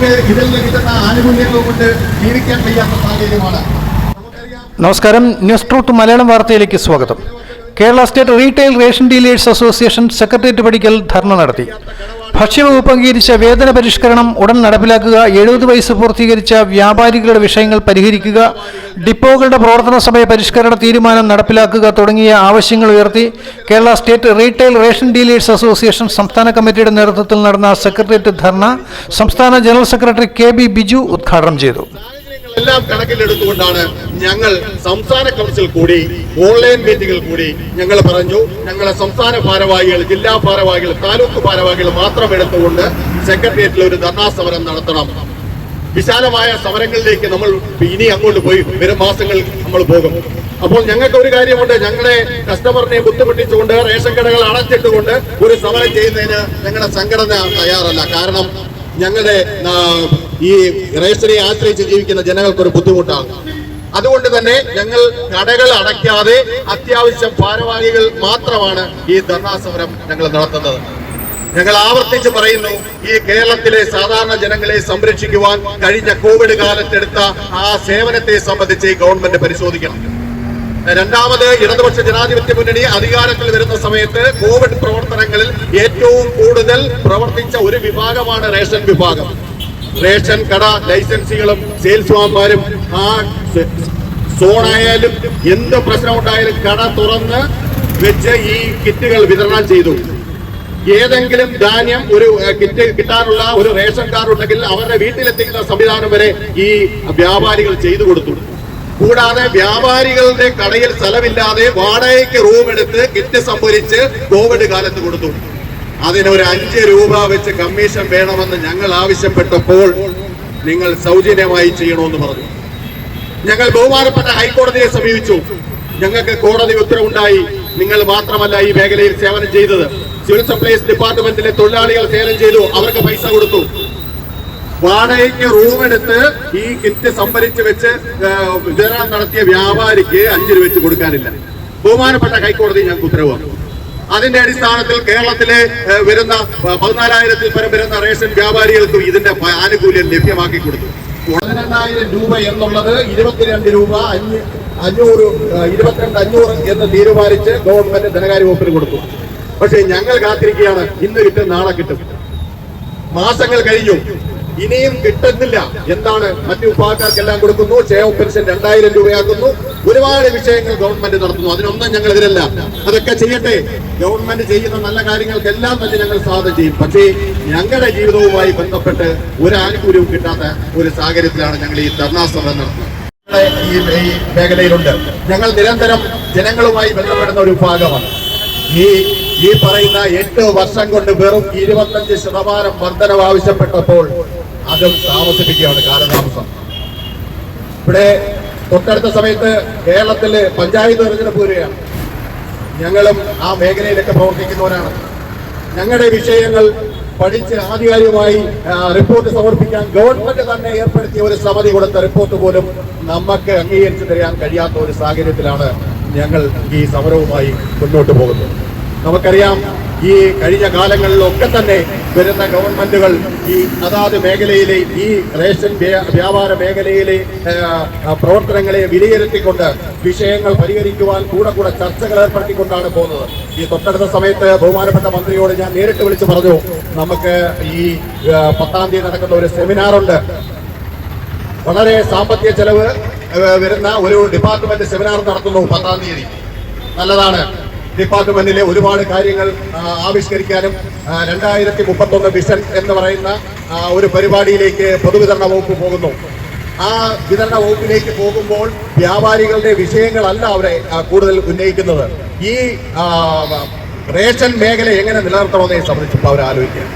ജനങ്ങൾക്ക് ഇതിൽ കിട്ടുന്ന ആനുകൂല്യങ്ങൾ കൊണ്ട് ജീവിക്കാൻ കഴിയാത്ത സാഹചര്യമാണ്. നമസ്കാരം. ന്യൂസ് ട്രൂത്ത് മലയാളം വാർത്തയിലേക്ക് സ്വാഗതം. Kerala state retail ration dealers association secretariat പടിക്കൽ ധർണ നടത്തി. ഭക്ഷ്യവകുപ്പ് അംഗീകരിച്ച വേതന പരിഷ്കരണം ഉടൻ നടപ്പിലാക്കുക എഴുപത് വയസ്സ് പൂർത്തീകരിച്ച വ്യാപാരികളുടെ വിഷയങ്ങൾ പരിഹരിക്കുക ഡിപ്പോകളുടെ പ്രവർത്തന സമയ പരിഷ്കരണ തീരുമാനം നടപ്പിലാക്കുക തുടങ്ങിയ ആവശ്യങ്ങൾ ഉയർത്തി Kerala state retail ration dealers association സംസ്ഥാന കമ്മിറ്റിയുടെ നേതൃത്വത്തിൽ നടന്ന സെക്രട്ടേറിയറ്റ് ധർണ സംസ്ഥാന general secretary K B Biju ഉദ്ഘാടനം ചെയ്തു. എല്ലാം കണക്കിലെടുത്തുകൊണ്ടാണ് ഞങ്ങൾ സംസ്ഥാന കൗൺസിൽ കൂടി ഓൺലൈൻ മീറ്റിംഗിൽ കൂടി ഞങ്ങൾ പറഞ്ഞു. ഞങ്ങളെ സംസ്ഥാന ഭാരവാഹികൾ ജില്ലാ ഭാരവാഹികൾ താലൂക്ക് ഭാരവാഹികൾ മാത്രം എടുത്തുകൊണ്ട് സെക്രട്ടേറിയറ്റിൽ ഒരു ധർണാ സമരം നടത്തണം. വിശാലമായ സമരങ്ങളിലേക്ക് നമ്മൾ ഇനി അങ്ങോട്ട് പോയി. വരും മാസങ്ങൾ നമ്മൾ പോകും. അപ്പോൾ ഞങ്ങൾക്ക് ഒരു കാര്യമുണ്ട്. ഞങ്ങളെ കസ്റ്റമറിനെ ബുദ്ധിമുട്ടിച്ചുകൊണ്ട് റേഷൻ കടകൾ അടച്ചിട്ടുകൊണ്ട് ഒരു സമരം ചെയ്യുന്നതിന് ഞങ്ങളുടെ സംഘടന തയ്യാറല്ല. കാരണം ഞങ്ങളുടെ ഈ റേഷനെ ആശ്രയിച്ച് ജീവിക്കുന്ന ജനങ്ങൾക്ക് ഒരു ബുദ്ധിമുട്ടാണ്. അതുകൊണ്ട് തന്നെ ഞങ്ങൾ കടകൾ അടയ്ക്കാതെ അത്യാവശ്യം ഭാരവാഹികൾ മാത്രമാണ് ഈ ധർണാ സമരം ഞങ്ങൾ നടത്തുന്നത്. ഞങ്ങൾ ആവർത്തിച്ച് പറയുന്നു ഈ കേരളത്തിലെ സാധാരണ ജനങ്ങളെ സംരക്ഷിക്കുവാൻ കഴിഞ്ഞ കോവിഡ് കാലത്തെടുത്ത ആ സേവനത്തെ സംബന്ധിച്ച് ഗവൺമെന്റ് പരിശോധിക്കണം. രണ്ടാമത് ഇടതുപക്ഷ ജനാധിപത്യ മുന്നണി അധികാരത്തിൽ വരുന്ന സമയത്ത് കോവിഡ് പ്രവർത്തനങ്ങളിൽ ഏറ്റവും കൂടുതൽ പ്രവർത്തിച്ച ഒരു വിഭാഗമാണ് റേഷൻ വിഭാഗം. റേഷൻ കട ലൈസൻസികളും സെയിൽസ്മാൻമാരും ആ സ- സോണായാലും എന്ത് പ്രശ്നം ഉണ്ടായാലും കട തുറന്ന് വെച്ച് ഈ കിറ്റുകൾ വിതരണം ചെയ്തു. ഏതെങ്കിലും ധാന്യം ഒരു കിറ്റ് കിട്ടാനുള്ള ഒരു റേഷൻ കാർഡ് ഉണ്ടെങ്കിൽ അവരുടെ വീട്ടിലെത്തിക്കുന്ന സംവിധാനം വരെ ഈ വ്യാപാരികൾ ചെയ്തു കൊടുത്തു. കൂടാതെ വ്യാപാരികളുടെ കടയിൽ സ്ഥലമില്ലാതെ വാടകയ്ക്ക് റൂം എടുത്ത് കിറ്റ് സംഭരിച്ച് കോവിഡ് കാലത്ത് കൊടുത്തു. അതിനൊരു അഞ്ച് രൂപ വെച്ച് കമ്മീഷൻ വേണമെന്ന് ഞങ്ങൾ ആവശ്യപ്പെട്ടപ്പോൾ നിങ്ങൾ സൗജന്യമായി ചെയ്യണമെന്ന് പറഞ്ഞു. ഞങ്ങൾ ബഹുമാനപ്പെട്ട ഹൈക്കോടതിയെ സമീപിച്ചു. ഞങ്ങൾക്ക് കോടതി ഉത്തരവുണ്ടായി. നിങ്ങൾ മാത്രമല്ല ഈ മേഖലയിൽ സേവനം ചെയ്തത്. സിവിൽ സപ്ലൈസ് ഡിപ്പാർട്ട്മെന്റിലെ തൊഴിലാളികൾ സേവനം ചെയ്തു. അവർക്ക് പൈസ കൊടുത്തു. വാടകയ്ക്ക് റൂമെടുത്ത് ഈ കിറ്റ് സംഭരിച്ച് വെച്ച് വിതരണം നടത്തിയ വ്യാപാരിക്ക് അഞ്ച് രൂപ വെച്ച് കൊടുക്കാനില്ല. ബഹുമാനപ്പെട്ട ഹൈക്കോടതി ഞങ്ങൾക്ക് ഉത്തരവ്. അതിന്റെ അടിസ്ഥാനത്തിൽ കേരളത്തിലെ വരുന്ന പതിനാലായിരത്തിൽ പരം വരുന്ന റേഷൻ വ്യാപാരികൾക്കും ഇതിന്റെ ആനുകൂല്യം ലഭ്യമാക്കി കൊടുത്തു. പതിനെണ്ണായിരം രൂപ എന്നുള്ളത് ഇരുപത്തിരണ്ട് രൂപ അഞ്ഞ് അഞ്ഞൂറ് ഇരുപത്തിരണ്ട് അഞ്ഞൂറ് എന്ന് തീരുമാനിച്ച് ഗവൺമെന്റ് ധനകാര്യ വകുപ്പിന് കൊടുത്തു. പക്ഷേ ഞങ്ങൾ കാത്തിരിക്കുകയാണ് ഇന്ന് കിട്ടും നാളെ കിട്ടും. മാസങ്ങൾ കഴിഞ്ഞു. ഇനിയും കിട്ടുന്നില്ല. എന്താണ്? മറ്റു വിഭാഗക്കാർക്കെല്ലാം കൊടുക്കുന്നു. ക്ഷേമ പെൻഷൻ രണ്ടായിരം രൂപയാക്കുന്നു. ഒരുപാട് വിഷയങ്ങൾ ഗവൺമെന്റ് നടത്തുന്നു. അതിനൊന്നും ഞങ്ങൾ എതിരല്ല അതൊക്കെ ചെയ്യട്ടെ. ഗവൺമെന്റ് ചെയ്യുന്ന നല്ല കാര്യങ്ങൾക്കെല്ലാം തന്നെ ഞങ്ങൾ സ്വാഗതം ചെയ്യും. പക്ഷേ ഞങ്ങളുടെ ജീവിതവുമായി ബന്ധപ്പെട്ട് ഒരു ആനുകൂല്യവും കിട്ടാത്ത ഒരു സാഹചര്യത്തിലാണ് ഞങ്ങൾ ഈ ധർണാ സമരം നടത്തുന്നത്. ഈ മേഖലയിലുണ്ട്. ഞങ്ങൾ നിരന്തരം ജനങ്ങളുമായി ബന്ധപ്പെടുന്ന ഒരു ഭാഗമാണ്. ഈ ഈ പറയുന്ന എട്ട് വർഷം കൊണ്ട് വെറും ഇരുപത്തഞ്ച് ശതമാനം വർധനവ് ആവശ്യപ്പെട്ടപ്പോൾ അതും താമസിപ്പിക്കുകയാണ് കാലതാമസം. ഇവിടെ തൊട്ടടുത്ത സമയത്ത് കേരളത്തിൽ പഞ്ചായത്ത് തെരഞ്ഞെടുപ്പ് വരികയാണ്. ഞങ്ങളും ആ മേഖലയിലൊക്കെ പ്രവർത്തിക്കുന്നവരാണ്. ഞങ്ങളുടെ വിഷയങ്ങൾ പഠിച്ച് ആധികാരികമായി റിപ്പോർട്ട് സമർപ്പിക്കാൻ ഗവൺമെന്റ് തന്നെ ഏർപ്പെടുത്തിയ ഒരു സമിതി കൊടുത്ത റിപ്പോർട്ട് പോലും നമുക്ക് അംഗീകരിച്ചു തരാൻ കഴിയാത്ത ഒരു സാഹചര്യത്തിലാണ് ഞങ്ങൾ ഈ സമരവുമായി മുന്നോട്ട് പോകുന്നത്. നമുക്കറിയാം ഈ കഴിഞ്ഞ കാലങ്ങളിലൊക്കെ തന്നെ വരുന്ന ഗവൺമെന്റുകൾ ഈ അതാത് മേഖലയിലെ ഈ റേഷൻ വ്യാപാര മേഖലയിലെ പ്രവർത്തനങ്ങളെ വിലയിരുത്തിക്കൊണ്ട് വിഷയങ്ങൾ പരിഹരിക്കുവാൻ കൂടെ കൂടെ ചർച്ചകൾ ഏർപ്പെടുത്തിക്കൊണ്ടാണ് പോകുന്നത്. ഈ തൊട്ടടുത്ത സമയത്ത് ബഹുമാനപ്പെട്ട മന്ത്രിയോട് ഞാൻ നേരിട്ട് വിളിച്ച് പറഞ്ഞു നമുക്ക് ഈ പത്താം തീയതി നടക്കുന്ന ഒരു സെമിനാറുണ്ട് വളരെ സാമ്പത്തിക ചെലവ് വരുന്ന ഒരു ഡിപ്പാർട്ട്മെന്റ് സെമിനാർ നടത്തുന്നു പത്താം തീയതി. നല്ലതാണ്. ഡിപ്പാർട്ട്മെന്റിലെ ഒരുപാട് കാര്യങ്ങൾ ആവിഷ്കരിക്കാനും രണ്ടായിരത്തി മുപ്പത്തൊന്ന് വിഷൻ എന്ന് പറയുന്ന ഒരു പരിപാടിയിലേക്ക് പൊതുവിതരണ വകുപ്പ് പോകുന്നു. ആ വിതരണ വകുപ്പിലേക്ക് പോകുമ്പോൾ വ്യാപാരികളുടെ വിഷയങ്ങളല്ല അവരെ കൂടുതൽ ഉന്നയിക്കുന്നത്. ഈ റേഷൻ മേഖല എങ്ങനെ നിലനിർത്തണമെന്നതിനെ സംബന്ധിച്ച് അവർ ആലോചിക്കുക